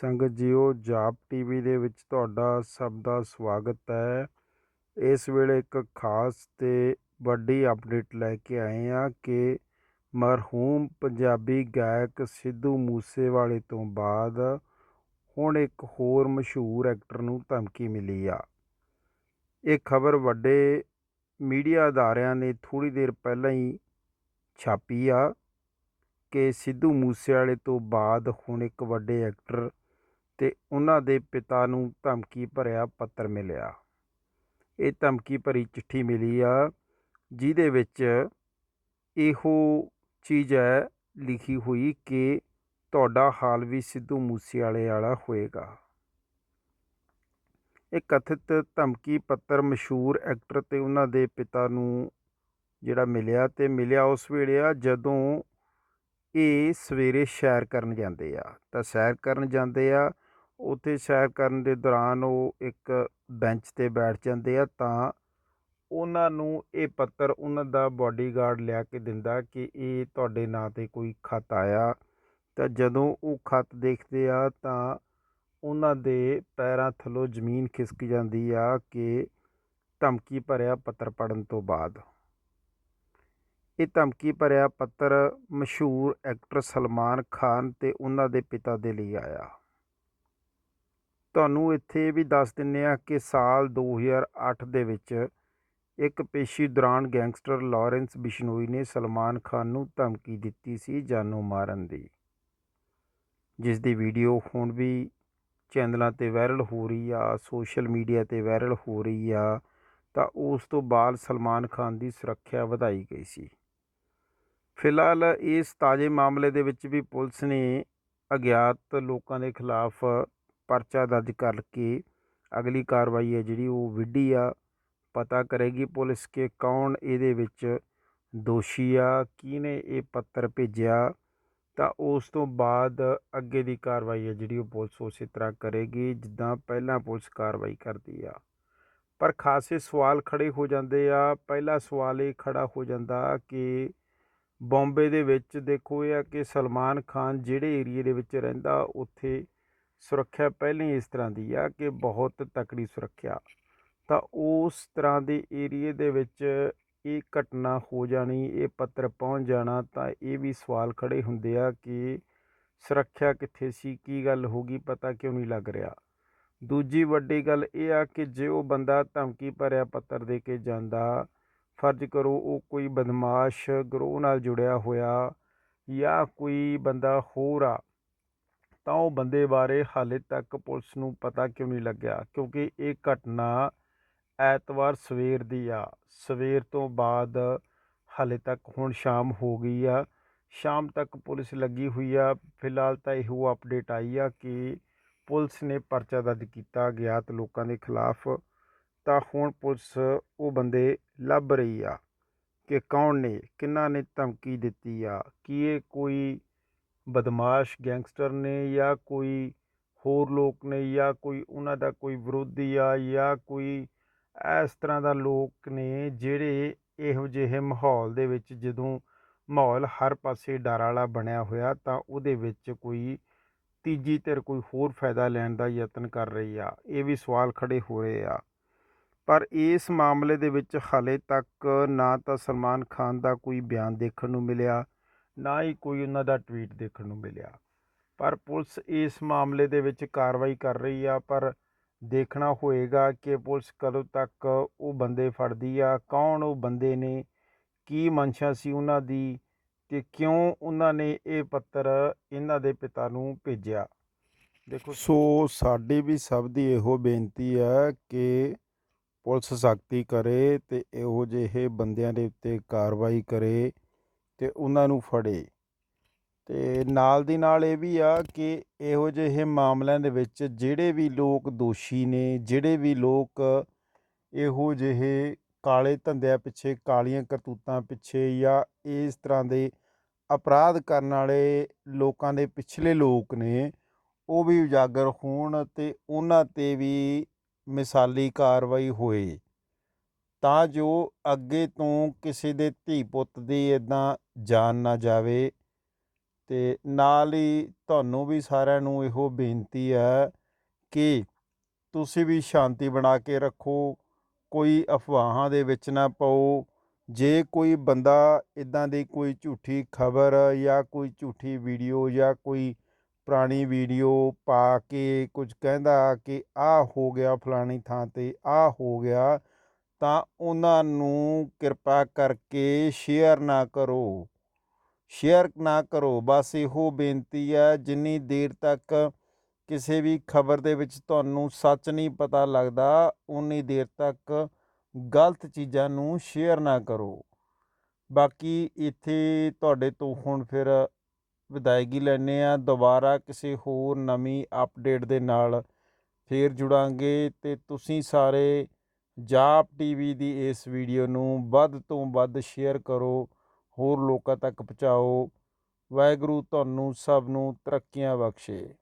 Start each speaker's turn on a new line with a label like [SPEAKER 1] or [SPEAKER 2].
[SPEAKER 1] ਸੰਗਤ ਜੀਓ, ਜਾਪ ਟੀਵੀ ਦੇ ਵਿੱਚ ਤੁਹਾਡਾ ਸਭ ਦਾ ਸਵਾਗਤ ਹੈ। ਇਸ ਵੇਲੇ ਇੱਕ ਖਾਸ ਤੇ ਵੱਡੀ ਅਪਡੇਟ ਲੈ ਕੇ ਆਏ ਆ ਕਿ ਮਰਹੂਮ ਪੰਜਾਬੀ ਗਾਇਕ ਸਿੱਧੂ ਮੂਸੇਵਾਲੇ ਤੋਂ ਬਾਅਦ ਹੁਣ ਇੱਕ ਹੋਰ ਮਸ਼ਹੂਰ ਐਕਟਰ ਨੂੰ ਧਮਕੀ ਮਿਲੀ ਆ। ਇਹ ਖਬਰ ਵੱਡੇ ਮੀਡੀਆ ਅਦਾਰਿਆਂ ਨੇ ਥੋੜੀ ਦੇਰ ਪਹਿਲਾਂ ਹੀ ਛਾਪੀ ਆ ਕਿ ਸਿੱਧੂ ਮੂਸੇਵਾਲੇ ਤੋਂ ਬਾਅਦ ਹੁਣ ਇੱਕ ਵੱਡੇ ਐਕਟਰ ਤੇ ਉਹਨਾਂ ਦੇ ਪਿਤਾ ਨੂੰ ਧਮਕੀ ਭਰਿਆ ਪੱਤਰ ਮਿਲਿਆ। ਇਹ ਧਮਕੀ ਭਰੀ ਚਿੱਠੀ ਮਿਲੀ ਆ, ਜਿਹਦੇ ਵਿੱਚ ਇਹੋ ਚੀਜ਼ ਹੈ, ਲਿਖੀ ਹੋਈ ਕਿ ਤੁਹਾਡਾ ਹਾਲ ਵੀ ਸਿੱਧੂ ਮੂਸੇਵਾਲੇ ਵਾਲਾ ਹੋਏਗਾ। ਇਹ ਕਥਿਤ ਧਮਕੀ ਪੱਤਰ ਮਸ਼ਹੂਰ ਐਕਟਰ ਤੇ ਉਹਨਾਂ ਦੇ ਪਿਤਾ ਨੂੰ ਜਿਹੜਾ ਮਿਲਿਆ ਤੇ ਮਿਲਿਆ ਉਸ ਵੇਲੇ ਆ ਜਦੋਂ ਇਹ ਸਵੇਰੇ ਸੈਰ ਕਰਨ ਜਾਂਦੇ ਆ। ਤਾਂ ਸੈਰ ਕਰਨ ਜਾਂਦੇ ਆ ਉੱਥੇ ਸੈਰ ਕਰਨ ਦੇ ਦੌਰਾਨ ਉਹ ਇੱਕ ਬੈਂਚ ਤੇ ਬੈਠ ਜਾਂਦੇ ਆ ਤਾਂ ਉਹਨਾਂ ਨੂੰ ਇਹ ਪੱਤਰ ਉਹਨਾਂ ਦਾ ਬਾਡੀਗਾਰਡ ਲਿਆ ਕੇ ਦਿੰਦਾ ਕਿ ਇਹ ਤੁਹਾਡੇ ਨਾਂ ਤੇ ਕੋਈ ਖਤ ਆਇਆ। ਤਾਂ ਜਦੋਂ ਉਹ ਖਤ ਦੇਖਦੇ ਆ ਤਾਂ ਉਹਨਾਂ ਦੇ ਪੈਰਾਂ ਥੱਲੋਂ ਜ਼ਮੀਨ ਖਿਸਕ ਜਾਂਦੀ ਆ ਕਿ ਧਮਕੀ ਭਰਿਆ ਪੱਤਰ ਪੜਨ ਤੋਂ ਬਾਅਦ। ਇਹ ਧਮਕੀ ਭਰਿਆ ਪੱਤਰ ਮਸ਼ਹੂਰ ਐਕਟਰ ਸਲਮਾਨ ਖਾਨ ਤੇ ਉਹਨਾਂ ਦੇ ਪਿਤਾ ਦੇ ਲਈ ਆਇਆ। ਤੁਹਾਨੂੰ ਇੱਥੇ ਇਹ ਵੀ ਦੱਸ ਦਿੰਨੇ ਆ ਕਿ ਸਾਲ 2008 ਦੇ ਵਿੱਚ ਇੱਕ ਪੇਸ਼ੀ ਦੌਰਾਨ ਗੈਂਗਸਟਰ ਲਾਰੈਂਸ ਬਿਸ਼ਨੋਈ ਨੇ ਸਲਮਾਨ ਖਾਨ ਨੂੰ ਧਮਕੀ ਦਿੱਤੀ ਸੀ ਜਾਨੋਂ ਮਾਰਨ ਦੀ। ਜਿਸ ਦੀ ਵੀਡੀਓ ਹੁਣ ਵੀ ਚੈਨਲਾਂ ਤੇ ਵਾਇਰਲ ਹੋ ਰਹੀ ਆ, ਸੋਸ਼ਲ ਮੀਡੀਆ ਤੇ ਵਾਇਰਲ ਹੋ ਰਹੀ ਆ, ਤਾਂ ਉਸ ਤੋਂ ਬਾਅਦ ਸਲਮਾਨ ਖਾਨ ਦੀ ਸੁਰੱਖਿਆ ਵਧਾਈ ਗਈ ਸੀ। ਫਿਲਹਾਲ ਇਸ ਤਾਜ਼ੇ ਮਾਮਲੇ ਦੇ ਵਿੱਚ ਵੀ ਪੁਲਿਸ ਨੇ ਅਗਿਆਤ ਲੋਕਾਂ ਦੇ ਖਿਲਾਫ ਪਰਚਾ ਦਰਜ ਕਰਕੇ ਅਗਲੀ ਕਾਰਵਾਈ ਹੈ, ਜਿਹੜੀ ਉਹ ਵਿੱਢੀ ਆ। ਪਤਾ ਕਰੇਗੀ ਪੁਲਿਸ ਕਿ ਕੌਣ ਇਹਦੇ ਵਿੱਚ ਦੋਸ਼ੀ ਆ, ਕਿਹਨੇ ਇਹ ਪੱਤਰ ਭੇਜਿਆ। ਤਾਂ ਉਸ ਤੋਂ ਬਾਅਦ ਅੱਗੇ ਦੀ ਕਾਰਵਾਈ ਹੈ, ਜਿਹੜੀ ਉਹ ਪੁਲਿਸ ਉਸੇ ਤਰ੍ਹਾਂ ਕਰੇਗੀ, ਜਿੱਦਾਂ ਪਹਿਲਾਂ ਪੁਲਿਸ ਕਾਰਵਾਈ ਕਰਦੀ ਆ। ਪਰ ਖਾਸੇ ਸਵਾਲ ਖੜੇ ਹੋ ਜਾਂਦੇ ਆ। ਪਹਿਲਾ ਸਵਾਲ ਇਹ ਖੜਾ ਹੋ ਜਾਂਦਾ ਕਿ ਬੰਬੇ ਦੇ ਵਿੱਚ ਦੇਖੋ ਇਹ ਆ ਕਿ ਸਲਮਾਨ ਖਾਨ ਜਿਹੜੇ ਏਰੀਏ ਦੇ ਵਿੱਚ ਰਹਿੰਦਾ, ਉੱਥੇ ਸੁਰੱਖਿਆ ਪਹਿਲਾਂ ਹੀ ਇਸ ਤਰ੍ਹਾਂ ਦੀ ਆ ਕਿ ਬਹੁਤ ਤਕੜੀ ਸੁਰੱਖਿਆ। ਤਾਂ ਉਸ ਤਰ੍ਹਾਂ ਦੇ ਏਰੀਏ ਦੇ ਵਿੱਚ ਇਹ ਘਟਨਾ ਹੋ ਜਾਣੀ, ਇਹ ਪੱਤਰ ਪਹੁੰਚ ਜਾਣਾ, ਤਾਂ ਇਹ ਵੀ ਸਵਾਲ ਖੜੇ ਹੁੰਦੇ ਆ ਕਿ ਸੁਰੱਖਿਆ ਕਿੱਥੇ ਸੀ, ਕੀ ਗੱਲ ਹੋ ਗਈ, ਪਤਾ ਕਿਉਂ ਨਹੀਂ ਲੱਗ ਰਿਹਾ। ਦੂਜੀ ਵੱਡੀ ਗੱਲ ਇਹ ਆ ਕਿ ਜੇ ਉਹ ਬੰਦਾ ਧਮਕੀ ਭਰਿਆ ਪੱਤਰ ਦੇ ਕੇ ਜਾਂਦਾ, ਫਰਜ਼ ਕਰੋ ਉਹ ਕੋਈ ਬਦਮਾਸ਼, ਗਰੋਹ ਨਾਲ ਜੁੜਿਆ ਹੋਇਆ ਜਾਂ ਕੋਈ ਬੰਦਾ ਹੋਰ ਆ ਤਾਂ ਉਹ ਬੰਦੇ ਬਾਰੇ ਹਾਲੇ ਤੱਕ ਪੁਲਿਸ ਨੂੰ ਪਤਾ ਕਿਉਂ ਨਹੀਂ ਲੱਗਿਆ? ਕਿਉਂਕਿ ਇਹ ਘਟਨਾ ਐਤਵਾਰ ਸਵੇਰ ਦੀ ਆ। ਸਵੇਰ ਤੋਂ ਬਾਅਦ ਹਾਲੇ ਤੱਕ ਹੁਣ ਸ਼ਾਮ ਹੋ ਗਈ ਆ। ਸ਼ਾਮ ਤੱਕ ਪੁਲਿਸ ਲੱਗੀ ਹੋਈ ਆ। ਫਿਲਹਾਲ ਤਾਂ ਇਹੋ ਅਪਡੇਟ ਆਈ ਆ ਕਿ ਪੁਲਿਸ ਨੇ ਪਰਚਾ ਦਰਜ ਕੀਤਾ ਗਿਆਤ ਲੋਕਾਂ ਦੇ ਖਿਲਾਫ। ਤਾਂ ਹੁਣ ਪੁਲਿਸ ਉਹ ਬੰਦੇ ਲੱਭ ਰਹੀ ਆ ਕਿ ਕੌਣ ਨੇ ਕਿੰਨਾ ਨੇ ਧਮਕੀ ਦਿੱਤੀ ਆ, ਕੀ ਇਹ ਕੋਈ ਬਦਮਾਸ਼ ਗੈਂਗਸਟਰ ਨੇ ਜਾਂ ਕੋਈ ਹੋਰ ਲੋਕ ਨੇ ਜਾਂ ਕੋਈ ਉਹਨਾਂ ਦਾ ਕੋਈ ਵਿਰੋਧੀ ਆ ਜਾਂ ਕੋਈ ਇਸ ਤਰ੍ਹਾਂ ਦਾ ਲੋਕ ਨੇ ਜਿਹੜੇ ਇਹੋ ਜਿਹੇ ਮਾਹੌਲ ਦੇ ਵਿੱਚ ਜਦੋਂ ਮਾਹੌਲ ਹਰ ਪਾਸੇ ਡਰ ਵਾਲਾ ਬਣਿਆ ਹੋਇਆ ਤਾਂ ਉਹਦੇ ਵਿੱਚ ਕੋਈ ਤੀਜੀ ਧਿਰ ਕੋਈ ਹੋਰ ਫਾਇਦਾ ਲੈਣ ਦਾ ਯਤਨ ਕਰ ਰਹੀ ਆ। ਇਹ ਵੀ ਸਵਾਲ ਖੜੇ ਹੋ ਰਹੇ ਆ। ਪਰ ਇਸ ਮਾਮਲੇ ਦੇ ਵਿੱਚ ਹਾਲੇ ਤੱਕ ਨਾ ਤਾਂ ਸਲਮਾਨ ਖਾਨ ਦਾ ਕੋਈ ਬਿਆਨ ਦੇਖਣ ਨੂੰ ਮਿਲਿਆ ਨਾ ਹੀ ਕੋਈ ਉਹਨਾਂ ਦਾ ਟਵੀਟ ਦੇਖਣ ਨੂੰ ਮਿਲਿਆ। ਪਰ ਪੁਲਿਸ ਇਸ ਮਾਮਲੇ ਦੇ ਵਿੱਚ ਕਾਰਵਾਈ ਕਰ ਰਹੀ ਆ, ਪਰ ਦੇਖਣਾ ਹੋਏਗਾ ਕਿ ਪੁਲਿਸ ਕਦੋਂ ਤੱਕ ਉਹ ਬੰਦੇ ਫੜਦੀ ਆ, ਕੌਣ ਉਹ ਬੰਦੇ ਨੇ, ਕੀ ਮਨਸ਼ਾ ਸੀ ਉਹਨਾਂ ਦੀ ਤੇ ਕਿਉਂ ਉਹਨਾਂ ਨੇ ਇਹ ਪੱਤਰ ਇਹਨਾਂ ਦੇ ਪਿਤਾ ਨੂੰ ਭੇਜਿਆ। ਦੇਖੋ, ਸੋ ਸਾਡੀ ਵੀ ਸਭ ਦੀ ਇਹੋ ਬੇਨਤੀ ਹੈ ਕਿ ਪੁਲਿਸ ਸਖਤੀ ਕਰੇ ਤੇ ਇਹੋ ਜਿਹੇ ਬੰਦਿਆਂ ਦੇ ਉੱਤੇ ਕਾਰਵਾਈ ਕਰੇ। ਤੇ ਉਹਨਾਂ ਨੂੰ ਫੜੇ। ਤੇ ਨਾਲ ਦੀ ਨਾਲ ਇਹ ਵੀ ਆ ਕਿ ਇਹੋ ਜਿਹੇ ਮਾਮਲਿਆਂ ਦੇ ਵਿੱਚ ਜਿਹੜੇ ਵੀ ਲੋਕ ਦੋਸ਼ੀ ਨੇ, ਜਿਹੜੇ ਵੀ ਲੋਕ ਇਹੋ ਜਿਹੇ ਕਾਲੇ ਧੰਦਿਆਂ ਪਿੱਛੇ, ਕਾਲੀਆਂ ਕਰਤੂਤਾਂ ਪਿੱਛੇ ਜਾਂ ਇਸ ਤਰ੍ਹਾਂ ਦੇ ਅਪਰਾਧ ਕਰਨ ਵਾਲੇ ਲੋਕਾਂ ਦੇ ਪਿਛਲੇ ਲੋਕ ਨੇ, ਉਹ ਵੀ ਉਜਾਗਰ ਹੋਣ ਤੇ ਉਹਨਾਂ ਤੇ ਵੀ ਮਿਸਾਲੀ ਕਾਰਵਾਈ ਹੋਏ। ਤਾਂ ਜੋ ਅੱਗੇ ਤੋਂ ਕਿਸੇ ਦੇ ਧੀ ਪੁੱਤ ਦੀ ਇਦਾਂ ਜਾਨ ਨਾ ਜਾਵੇ। ਤੇ ਨਾਲ ਹੀ ਤੁਹਾਨੂੰ ਵੀ ਸਾਰਿਆਂ ਨੂੰ ਇਹੋ ਬੇਨਤੀ ਹੈ ਕਿ ਤੁਸੀਂ ਵੀ ਸ਼ਾਂਤੀ ਬਣਾ ਕੇ ਰੱਖੋ, ਕੋਈ ਅਫਵਾਹਾਂ ਦੇ ਵਿੱਚ ਨਾ ਪਾਓ। ਜੇ ਕੋਈ ਬੰਦਾ ਇਦਾਂ ਦੀ ਕੋਈ ਝੂਠੀ ਖਬਰ ਜਾਂ ਕੋਈ ਝੂਠੀ ਵੀਡੀਓ ਜਾਂ ਕੋਈ ਪੁਰਾਣੀ ਵੀਡੀਓ ਪਾ ਕੇ ਕੁਝ ਕਹਿੰਦਾ ਕਿ ਆਹ ਹੋ ਗਿਆ ਫਲਾਣੀ ਥਾਂ ਤੇ, ਆਹ ਹੋ ਗਿਆ ਤਾਂ ਉਹਨਾਂ ਨੂੰ ਕਿਰਪਾ ਕਰਕੇ ਸ਼ੇਅਰ ਨਾ ਕਰੋ। ਸ਼ੇਅਰ ਨਾ ਕਰੋ। ਬਸ ਇਹੋ ਬੇਨਤੀ ਹੈ, ਜਿੰਨੀ ਦੇਰ ਤੱਕ ਕਿਸੇ ਵੀ ਖਬਰ ਦੇ ਵਿੱਚ ਤੁਹਾਨੂੰ ਸੱਚ ਨਹੀਂ ਪਤਾ ਲੱਗਦਾ ਉਨੀ ਦੇਰ ਤੱਕ ਗਲਤ ਚੀਜ਼ਾਂ ਨੂੰ ਸ਼ੇਅਰ ਨਾ ਕਰੋ। ਬਾਕੀ ਇੱਥੇ ਤੁਹਾਡੇ ਤੋਂ ਹੁਣ ਫਿਰ ਵਿਦਾਇਗੀ ਲੈਣੇ ਆ ਦੁਬਾਰਾ ਕਿਸੇ ਹੋਰ ਨਵੀਂ ਅਪਡੇਟ ਦੇ ਨਾਲ ਫੇਰ ਜੁੜਾਂਗੇ ਤੇ ਤੁਸੀਂ ਸਾਰੇ ਜਾਪ ਟੀਵੀ ਦੀ ਇਸ ਵੀਡੀਓ ਨੂੰ ਵੱਧ ਤੋਂ ਵੱਧ ਸ਼ੇਅਰ ਕਰੋ, ਹੋਰ ਲੋਕਾਂ ਤੱਕ ਪਹੁੰਚਾਓ। ਵਾਹਿਗੁਰੂ ਤੁਹਾਨੂੰ ਸਭ ਨੂੰ ਤਰੱਕੀਆਂ ਬਖਸ਼ੇ।